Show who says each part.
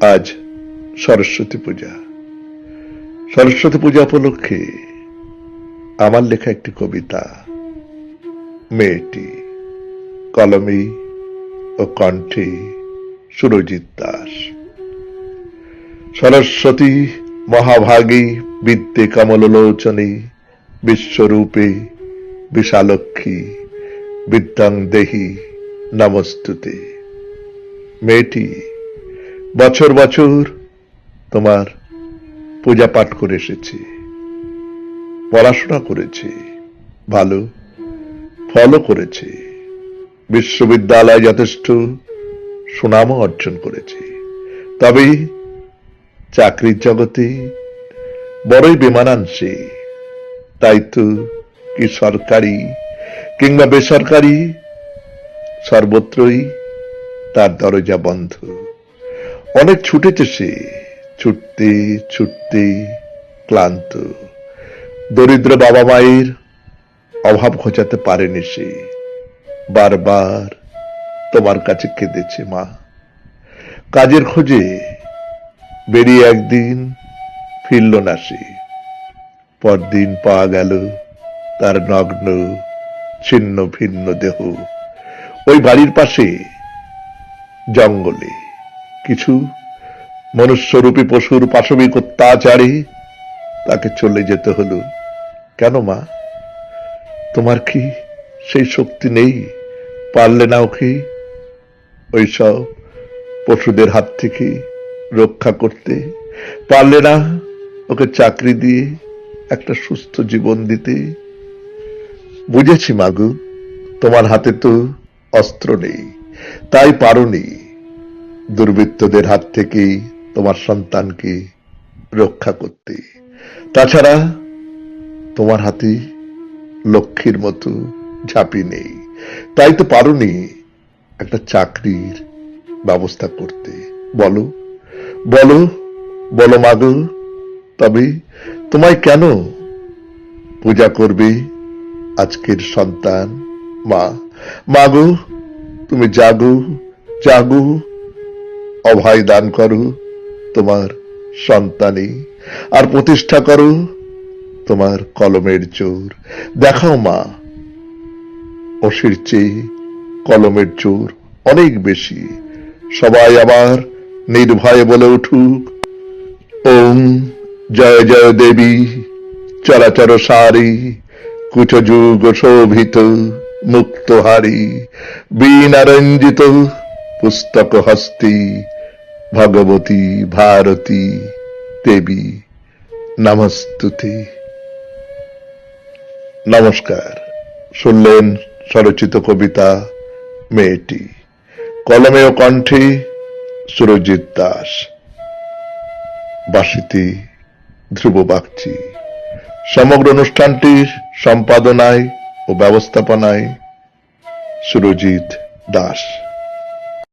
Speaker 1: আজ সরস্বতী পূজা। সরস্বতী পূজা উপলক্ষে আমার লেখা একটি কবিতা, মেয়েটি, কলমে ও কণ্ঠে সুরজিৎ দাস। সরস্বতী মহাভাগী বিদ্যে কমলোচনে বিশ্বরূপে বিশালক্ষী বিদ্যাং দেহি নমস্তুতে। মেয়েটি বছর বছর তোমার পূজা পাঠ করে এসেছি, পড়াশোনা করেছি, ভালো ফলও করেছি, বিশ্ববিদ্যালয় যথেষ্ট সুনামও অর্জন করেছি। তবে চাকরির জগতে বড়ই বেমানাংশে তাই তো কি সরকারি কিংবা বেসরকারি সর্বত্রই তার দরজা বন্ধ। অনেক ছুটেছে সে। ছুটতে ছুটতে ক্লান্ত। দরিদ্র বাবা মায়ের অভাব ঘোচাতে পারেনি সে। বারবার তোমার কাছে কেঁদেছে মা। কাজের খোঁজে বেরিয়ে একদিন ফিরল না সে। পরদিন পাওয়া গেল তার নগ্ন, ছিন্ন, ভিন্ন দেহ। ওই বাড়ির পাশে জঙ্গলে। কিছু মনুষ্যরূপী পশুর পাশবিক অত্যাচারে তাকে চলে যেতে হলো। কেন মা? তোমার কি সেই শক্তি নেই? পারলে না ওকে ওইসব পশুদের হাত থেকে রক্ষা করতে। পারলে না ওকে চাকরি দিয়ে একটা সুস্থ জীবন দিতে। বুঝেছি মাগু তোমার হাতে তো অস্ত্র নেই, তাই পারোনি দুর্বৃত্তদের হাত থেকে তোমার সন্তানকে রক্ষা করতে। তাছাড়া তোমার হাতে লক্ষ্মীর মতো ঝাঁপি নেই। তাই তো পারোনি একটা চাকরির ব্যবস্থা করতে। বলো বলো বলো মাগো তবে তোমায় কেন পূজা করবে আজকের সন্তান মা? মাগো তুমি জাগো জাগো অভয় দান করো তোমার সন্তানে, আর প্রতিষ্ঠা করো তোমার কলমের জোর দেখাও মা, অসির চেয়ে কলমের জোর অনেক বেশি। সবাই আবার নির্ভয়ে বলে উঠুক, ওম, জয় জয় দেবী, চরাচর সারি, কুচযুগ শোভিত মুক্তহারি, বীণারঞ্জিত পুস্তক হস্তি ভগবতী, ভারতী, দেবী, নমস্তুতে। নমস্কার, শুনলেন স্বরচিত কবিতা মেয়েটি। কলমে ও কণ্ঠে সুরজিৎ দাস। বাসিতে ধ্রুব বাগচি। সমগ্র অনুষ্ঠানটির সম্পাদনায় ও ব্যবস্থাপনায় সুরজিৎ দাস।